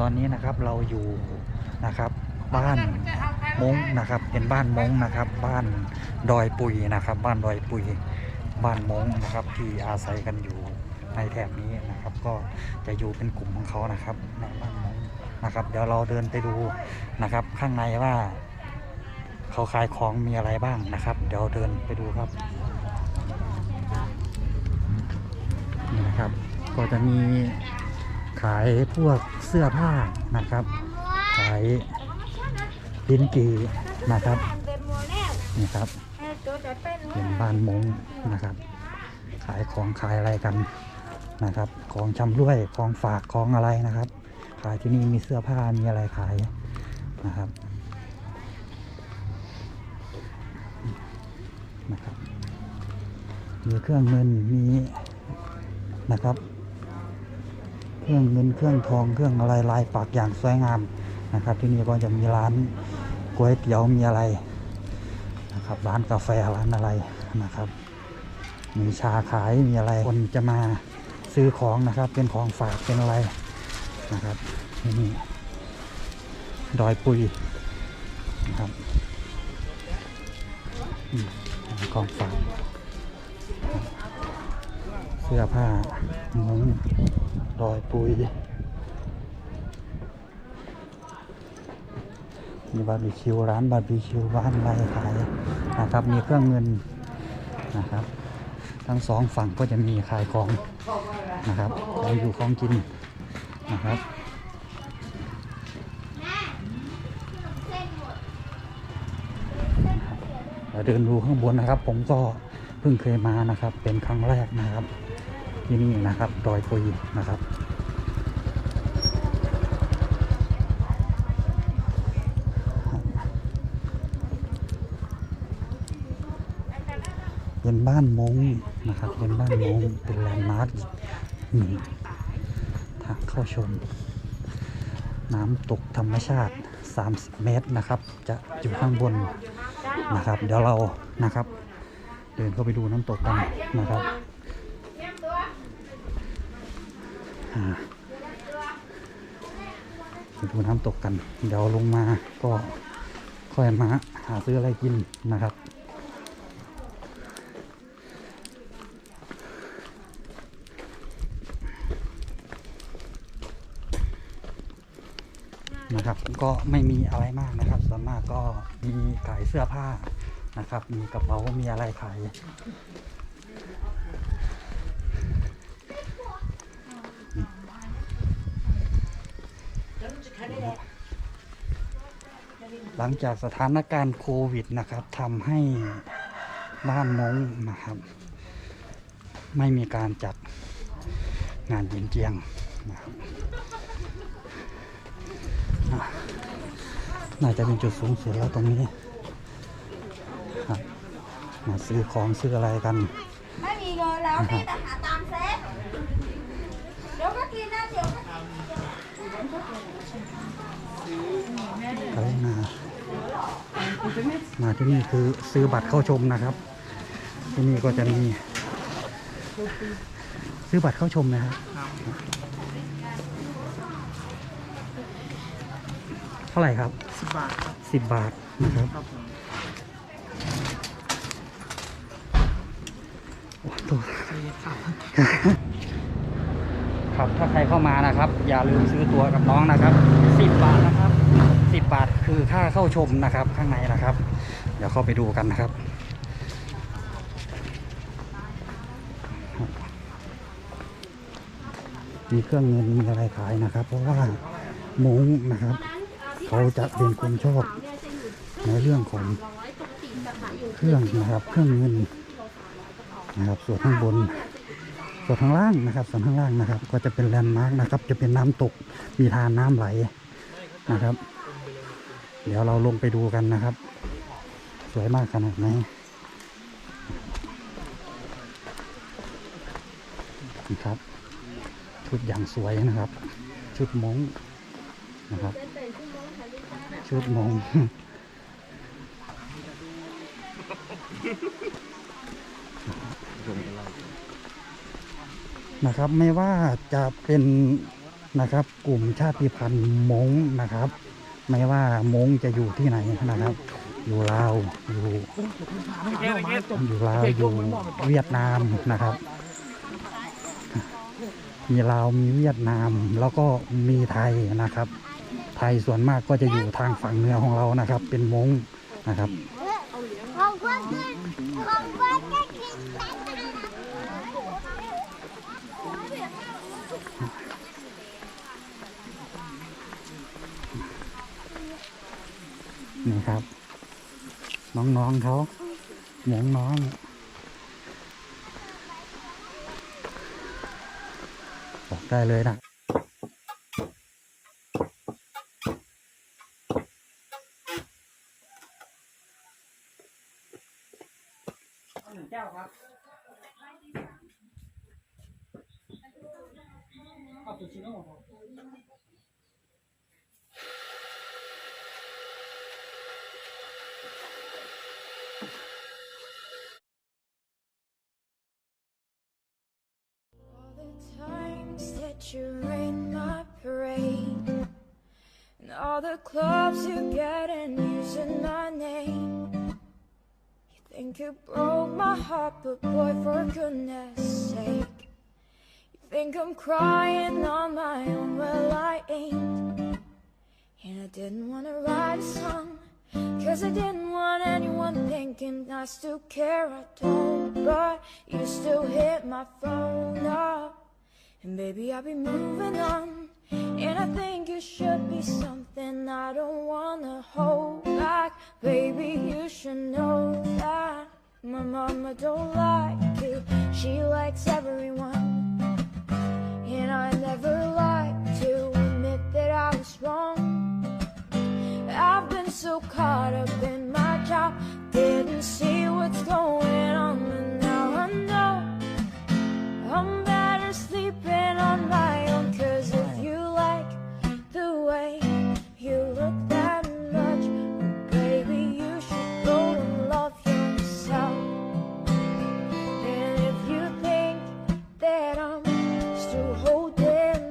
ตอนนี้นะครับเราอยู่นะครับบ้านมงนะครับ เป็นบ้านมงนะครับ บ้านดอยปุยนะครับ บ้านดอยปุย บ้านมงนะครับ ที่อาศัยกันอยู่ในแถบนี้นะครับ ก็จะอยู่เป็นกลุ่มของเขานะครับในบ้านมงนะครับ เดี๋ยวเราเดินไปดูนะครับ ข้างในว่า เขาขายของมีอะไรบ้างนะครับ เดี๋ยวเดินไปดูครับนี่นะครับ ก็จะมี ขายพวกเสื้อผ้านะครับ ขายลิ้นจีนะครับนี่ครับเป็นบ้านมงนะครับ ขายของขายอะไรกันนะครับ ของชำร่วยของฝากของอะไรนะครับ ขายที่นี่มีเสื้อผ้ามีอะไรขายนะครับนะครับ มีเครื่องเงินมีนะครับ เครื่องเงินเครื่องทองเครื่องอะไรลายปักอย่างสวยงามนะครับ ที่นี่ก็จะมีร้านก๋วยเตี๋ยวมีอะไรนะครับร้านกาแฟร้านอะไรนะครับ มีชาขายมีอะไรคนจะมาซื้อของนะครับเป็นของฝากเป็นอะไรนะครับที่นี่ดอยปุยนะครับของฝากเสื้อผ้ามุ้ง รอยปุยมีบาร์บีคิวร้านบาร์บีคิวร้านไรขายนะครับ มีเครื่องเงินนะครับ ทั้งสองฝั่งก็จะมีขายของนะครับเราอยู่ของกินนะครับเดินดูข้างบนนะครับ ผมก็เพิ่งเคยมานะครับ เป็นครั้งแรกนะครับ ที่นี่นะครับดอยปุยนะครับเป็นบ้านมงนะครับเป็นบ้านมงเป็นแลนด์มาร์คหนึ่งทางเข้าชม น้ำตกธรรมชาติ 30 เมตรนะครับ จะอยู่ข้างบนนะครับ เดี๋ยวเรานะครับ เดินเข้าไปดูน้ำตกกันนะครับ ดูน้ำตกกัน เดี๋ยวลงมาก็ค่อยมาหาซื้ออะไรกินนะครับ นะครับก็ไม่มีอะไรมากนะครับส่วนมากก็มีขายเสื้อผ้านะครับ มีกระเป๋ามีอะไรขาย หลังจากสถานการณ์โควิดนะครับทำให้บ้านมงนะครับ ไม่มีการจัดงานยินเจียงนะครับน่าจะเป็นจุดสูงสุดแล้วตรงนี้ครับมาซื้อของซื้ออะไรกัน ไม่มีเงินแล้วนี่แต่หาตามเซ็ตเดี๋ยวก็กินนะเดี๋ยว ก็กรุณามาที่นี่คือซื้อบัตรเข้าชมนะครับ ที่นี่ก็จะมี ซื้อบัตรเข้าชมนะครับเท่าไหร่ครับสิบบาทสิบบาทนะครับโอ้โห ครับถ้าใครเข้ามานะครับ อย่าลืมซื้อตัวกับน้องนะครับสิบบาทนะครับสิบบาทคือค่าเข้าชมนะครับ ข้างในนะครับ เดี๋ยวเข้าไปดูกันนะครับมีเครื่องเงินมีอะไรขายนะครับ เพราะว่ามุ้งนะครับ เขาจะเป็นคนชอบในเรื่องของเครื่องนะครับ เครื่องเงินนะครับ ส่วนข้างบน ส่วนข้างล่างนะครับส่วนข้างล่างนะครับ ก็จะเป็นแลนด์มาร์กนะครับ จะเป็นน้ำตกมีทานน้ำไหลนะครับ เดี๋ยวเราลงไปดูกันนะครับ สวยมากขนาดไหนนี่ครับ ชุดอย่างสวยนะครับ ชุดมงนะครับ ชุดมง นะครับ ไม่ว่าจะเป็นนะครับกลุ่มชาติพันธุ์มงนะครับ ไม่ว่ามงจะอยู่ที่ไหนนะครับ อยู่ลาวอยู่อยู่ลาวอยู่เวียดนามนะครับ มีลาวมีเวียดนามแล้วก็มีไทยนะครับ ไทยส่วนมากก็จะอยู่ทางฝั่งเหนือของเรานะครับ เป็นมงนะครับ นี่ครับ น้องๆเขาหมงน้องบอกได้เลยนะเจ้าครับคาปูชิโน่ that you rain my parade. And all the clubs you get in using my name. You think you broke my heart, but boy, for goodness sake. You think I'm crying on my own, well I ain't. And I didn't wanna write a song Cause I didn't want anyone thinking I still care, I don't. But you still hit my phone up And baby, I'll be moving on. And I think you should be something I don't wanna hold back. Baby, you should know that My mama don't like you. She likes everyone. And I never like to admit that I was wrong. I've been so caught up